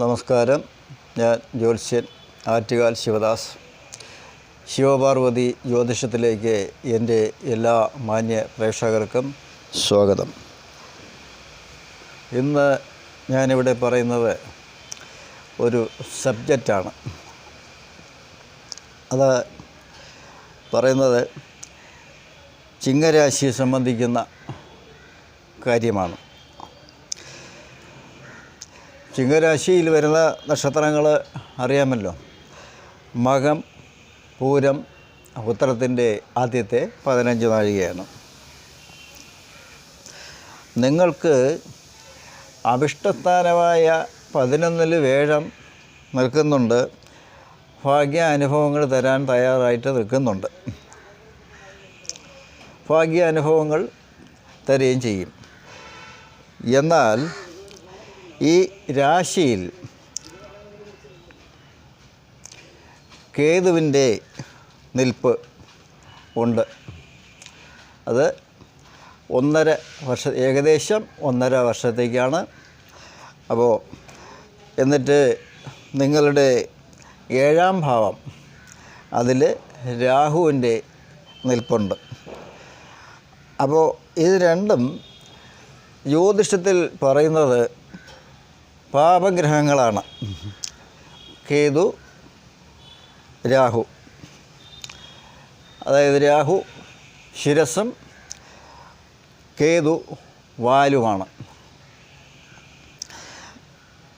നമസ്കാരം. ഞാൻ ജ്യോത്സ്യൻ ആറ്റുകാൽ ശിവദാസ്. ശിവപാർവതി ജ്യോതിഷത്തിലേക്ക് എന്റെ എല്ലാ മാന്യ പ്രേക്ഷകർക്കും സ്വാഗതം. ഇന്ന് ഞാനിവിടെ പറയുന്നത് ഒരു സബ്ജക്റ്റാണ്. അത് പറയുന്നത് ചിങ്ങരാശിയെ സംബന്ധിക്കുന്ന കാര്യമാണ്. ചിങ്ങരാശിയിൽ വരുന്ന നക്ഷത്രങ്ങൾ അറിയാമല്ലോ. മകം പൂരം ഉത്തരത്തിന്റെ ആദ്യത്തെ പതിനഞ്ച് നാഴികയാണ്. നിങ്ങൾക്ക് അഭിഷ്ടസ്ഥാനമായ പതിനൊന്നിൽ വേഴം നിൽക്കുന്നുണ്ട്. ഭാഗ്യ അനുഭവങ്ങൾ തരാൻ തയ്യാറായിട്ട് നിൽക്കുന്നുണ്ട്. ഭാഗ്യ അനുഭവങ്ങൾ തരുകയും ചെയ്യും. എന്നാൽ ഈ രാശിയിൽ കേതുവിന്റെ നിൽപ്പ് ഉണ്ട്. അത് ഒന്നര വർഷ ഏകദേശം ഒന്നര വർഷത്തേക്കാണ്. അപ്പോൾ എന്നിട്ട് നിങ്ങളുടെ ഏഴാം ഭാവം അതിൽ രാഹുവിന്റെ നിൽപ്പുണ്ട്. അപ്പോൾ ഇത് രണ്ടും ജ്യോതിഷത്തിൽ പറയുന്നത് പാപഗ്രഹങ്ങളാണ്. കേതു രാഹു. അതായത് രാഹു ശിരസും കേതു വാലുമാണ്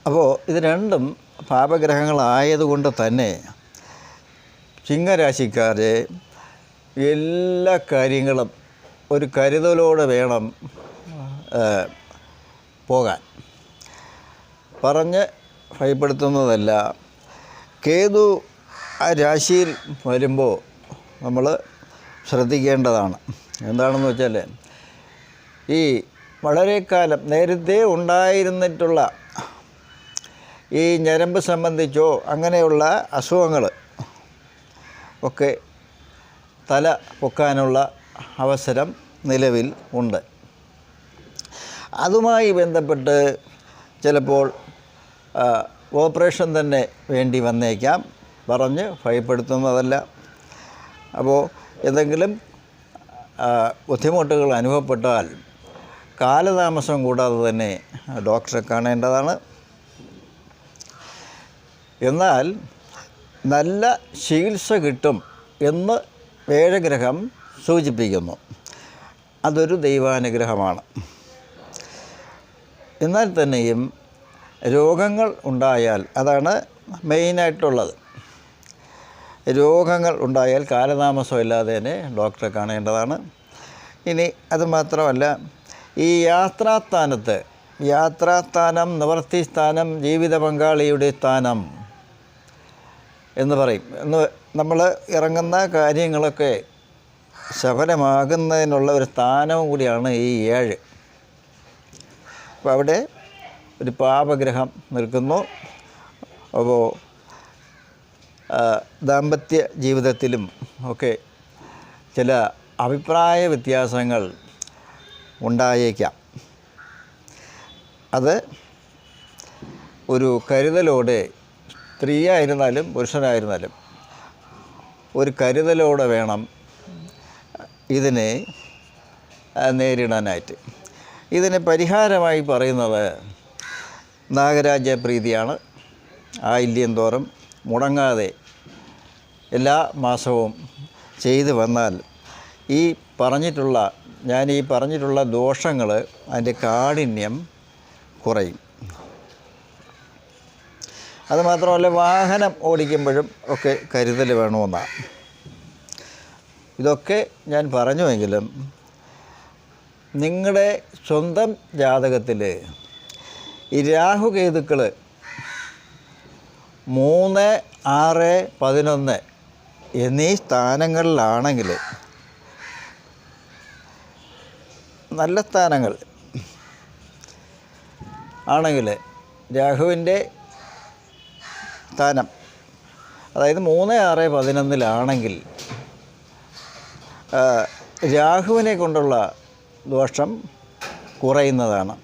അപ്പോൾ ഇത് രണ്ടും പാപഗ്രഹങ്ങളായതുകൊണ്ട് തന്നെ ചിങ്ങരാശിക്കാരെ എല്ലാ കാര്യങ്ങളും ഒരു കരുതലോടെ വേണം പോകാൻ. പറഞ്ഞ് ഭയപ്പെടുത്തുന്നതല്ല. കേതു ആ രാശിയിൽ വരുമ്പോൾ നമ്മൾ ശ്രദ്ധിക്കേണ്ടതാണ്. എന്താണെന്ന് വെച്ചാൽ ഈ വളരെ കാലം നേരത്തെ ഉണ്ടായിരുന്നിട്ടുള്ള ഈ ഞരമ്പ് സംബന്ധിച്ചോ അങ്ങനെയുള്ള അസുഖങ്ങൾ ഒക്കെ തല പൊക്കാനുള്ള അവസരം നിലവിൽ ഉണ്ട്. അതുമായി ബന്ധപ്പെട്ട് ചിലപ്പോൾ ഓപ്പറേഷൻ തന്നെ വേണ്ടി വന്നേക്കാം. പറഞ്ഞ് ഭയപ്പെടുത്തുന്നതല്ല. അപ്പോൾ എന്തെങ്കിലും ബുദ്ധിമുട്ടുകൾ അനുഭവപ്പെട്ടാൽ കാലതാമസം കൂടാതെ തന്നെ ഡോക്ടറെ കാണേണ്ടതാണ്. എന്നാൽ നല്ല ചികിത്സ കിട്ടും എന്ന് വേഴഗ്രഹം സൂചിപ്പിക്കുന്നു. അതൊരു ദൈവാനുഗ്രഹമാണ്. എന്നാൽ തന്നെയും രോഗങ്ങൾ ഉണ്ടായാൽ അതാണ് മെയിനായിട്ടുള്ളത് രോഗങ്ങൾ ഉണ്ടായാൽ കാലതാമസമില്ലാതെ തന്നെ ഡോക്ടറെ കാണേണ്ടതാണ്. ഇനി അത് മാത്രമല്ല ഈ യാത്രാസ്ഥാനത്ത് യാത്രാസ്ഥാനം നിവർത്തി സ്ഥാനം ജീവിത പങ്കാളിയുടെ സ്ഥാനം എന്ന് പറയും. എന്ന് നമ്മൾ ഇറങ്ങുന്ന കാര്യങ്ങളൊക്കെ സഫലമാകുന്നതിനുള്ള ഒരു സ്ഥാനവും കൂടിയാണ് ഈ ഏഴ്. അപ്പോൾ അവിടെ ഒരു പാപഗ്രഹം നിൽക്കുന്നു. അപ്പോൾ ദാമ്പത്യ ജീവിതത്തിലും ഒക്കെ ചില അഭിപ്രായ വ്യത്യാസങ്ങൾ ഉണ്ടായേക്കാം. അത് ഒരു കരുതലോടെ സ്ത്രീയായിരുന്നാലും പുരുഷനായിരുന്നാലും ഒരു കരുതലോടെ വേണം ഇതിനെ നേരിടാനായിട്ട്. ഇതിന് പരിഹാരമായി പറയുന്നത് നാഗരാജ പ്രീതിയാണ് ആ ആയില്യം തോറും മുടങ്ങാതെ എല്ലാ മാസവും ചെയ്തു വന്നാൽ ഈ പറഞ്ഞിട്ടുള്ള ഞാൻ ഈ പറഞ്ഞിട്ടുള്ള ദോഷങ്ങൾ അതിന്റെ കാഠിന്യം കുറയും. അതുമാത്രമല്ല വാഹനം ഓടിക്കുമ്പോഴും ഒക്കെ കരുതൽ വേണമെന്നാണ് ഇതൊക്കെ ഞാൻ പറഞ്ഞുവെങ്കിലും നിങ്ങളുടെ സ്വന്തം ജാതകത്തിൽ ഈ രാഹുകേതുക്കൾ മൂന്ന് ആറ് പതിനൊന്ന് എന്നീ സ്ഥാനങ്ങളിലാണെങ്കിൽ നല്ല സ്ഥാനങ്ങൾ ആണെങ്കിൽ രാഹുവിന്റെ സ്ഥാനം അതായത് മൂന്ന് ആറ് പതിനൊന്നിലാണെങ്കിൽ രാഹുവിനെ കൊണ്ടുള്ള ദോഷം കുറയുന്നതാണ്.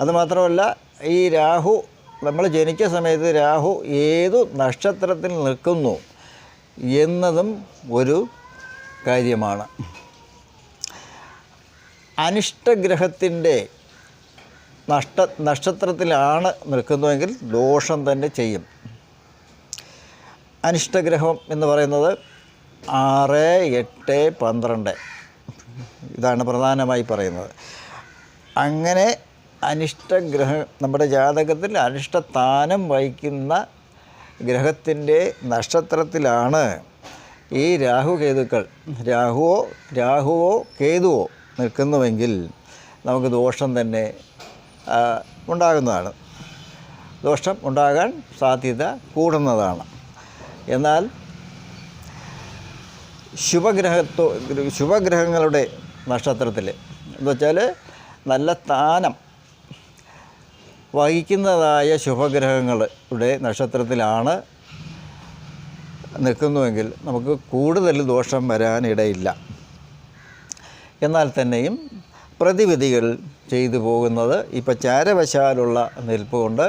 അതുമാത്രമല്ല ഈ രാഹു നമ്മൾ ജനിച്ച സമയത്ത് രാഹു ഏതു നക്ഷത്രത്തിൽ നിൽക്കുന്നു എന്നതും ഒരു കാര്യമാണ്. അനിഷ്ടഗ്രഹത്തിന്റെ നഷ്ട നക്ഷത്രത്തിലാണ് നിൽക്കുന്നതെങ്കിൽ ദോഷം തന്നെ ചെയ്യും. അനിഷ്ടഗ്രഹം എന്ന് പറയുന്നത് ആറ് എട്ട് പന്ത്രണ്ട്. ഇതാണ് പ്രധാനമായി പറയുന്നത്. അങ്ങനെ അനിഷ്ടഗ്രഹം നമ്മുടെ ജാതകത്തിൽ അനിഷ്ടസ്ഥാനം വഹിക്കുന്ന ഗ്രഹത്തിന്റെ നക്ഷത്രത്തിലാണ് ഈ രാഹുകേതുക്കൾ രാഹുവോ രാഹുവോ കേതുവോ നിൽക്കുന്നുവെങ്കിൽ നമുക്ക് ദോഷം തന്നെ ഉണ്ടാകുന്നതാണ്. ദോഷം ഉണ്ടാകാൻ സാധ്യത കൂടുന്നതാണ്. എന്നാൽ ശുഭഗ്രഹത്തോ ശുഭഗ്രഹങ്ങളുടെ നക്ഷത്രത്തിൽ എന്ന് വെച്ചാൽ നല്ല സ്ഥാനം വഹിക്കുന്നതായ ശുഭഗ്രഹങ്ങളുടെ നക്ഷത്രത്തിലാണ് നിൽക്കുന്നുവെങ്കിൽ നമുക്ക് കൂടുതൽ ദോഷം വരാനിടയില്ല. എന്നാൽ തന്നെയും പ്രതിവിധികൾ ചെയ്തു പോകുന്നത് ഇപ്പോൾ ചാരവശാലുള്ള നിൽപ്പ് കൊണ്ട്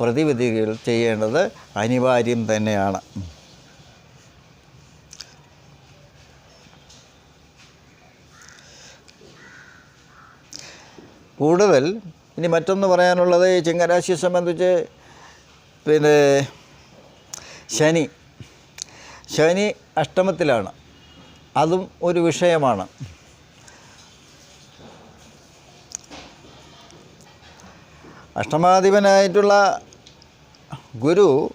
പ്രതിവിധികൾ ചെയ്യേണ്ടത് അനിവാര്യം തന്നെയാണ്. കൂടുതൽ ഇനി മറ്റൊന്ന് പറയാനുള്ളത് ഈ ചിങ്ങരാശിയെ സംബന്ധിച്ച് പിന്നെ ശനി. ശനി അഷ്ടമത്തിലാണ്. അതും ഒരു വിഷയമാണ്. അഷ്ടമാധിപനായിട്ടുള്ള ഗുരു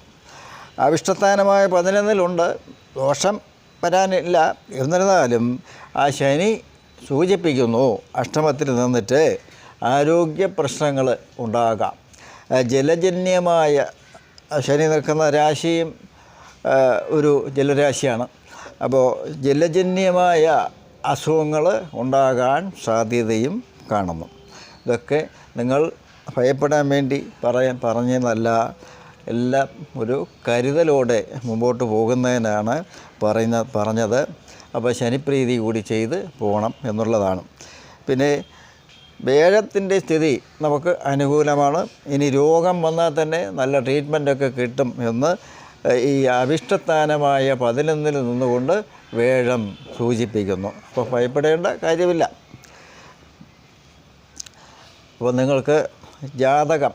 അവിഷ്ടസ്ഥാനമായ പതിനൊന്നിലുണ്ട്. ദോഷം വരാനില്ല. എന്നിരുന്നാലും ആ ശനി സൂചിപ്പിക്കുന്നു. അഷ്ടമത്തിൽ നിന്നിട്ട് ആരോഗ്യ പ്രശ്നങ്ങൾ ഉണ്ടാകാം. ജലജന്യമായ ശനി നിൽക്കുന്ന രാശിയും ഒരു ജലരാശിയാണ്. അപ്പോൾ ജലജന്യമായ അസുഖങ്ങൾ ഉണ്ടാകാൻ സാധ്യതയും കാണുന്നു. ഇതൊക്കെ നിങ്ങൾ ഭയപ്പെടാൻ വേണ്ടി പറയാൻ പറഞ്ഞതല്ല എല്ലാം ഒരു കരുതലോടെ മുമ്പോട്ട് പോകുന്നതിനാണ് പറയുന്ന പറഞ്ഞത്. അപ്പോൾ ശനിപ്രീതി കൂടി ചെയ്ത് പോകണം എന്നുള്ളതാണ്. പിന്നെ വേഴത്തിന്റെ സ്ഥിതി നമുക്ക് അനുകൂലമാണ്. ഇനി രോഗം വന്നാൽ തന്നെ നല്ല ട്രീറ്റ്മെന്റൊക്കെ കിട്ടും എന്ന് ഈ അവിഷ്ടസ്ഥാനമായ പതിനൊന്നിൽ നിന്നുകൊണ്ട് വേഴം സൂചിപ്പിക്കുന്നു. അപ്പോൾ ഭയപ്പെടേണ്ട കാര്യമില്ല. അപ്പോൾ നിങ്ങൾക്ക് ജാതകം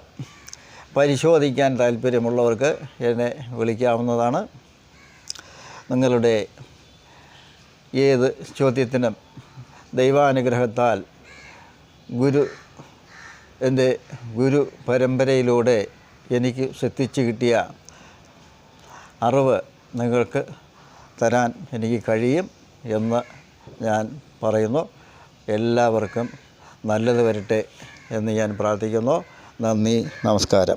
പരിശോധിക്കാൻ താല്പര്യമുള്ളവർക്ക് എന്നെ വിളിക്കാവുന്നതാണ്. നിങ്ങളുടെ ഏത് ചോദ്യത്തിനും ദൈവാനുഗ്രഹത്താൽ ഗുരു എന്റെ ഗുരു പരമ്പരയിലൂടെ എനിക്ക് ശ്രദ്ധിച്ചു കിട്ടിയ അറിവ് നിങ്ങൾക്ക് തരാൻ എനിക്ക് കഴിയും എന്ന് ഞാൻ പറയുന്നു. എല്ലാവർക്കും നല്ലത് വരട്ടെ എന്ന് ഞാൻ പ്രാർത്ഥിക്കുന്നു. നന്ദി നമസ്കാരം.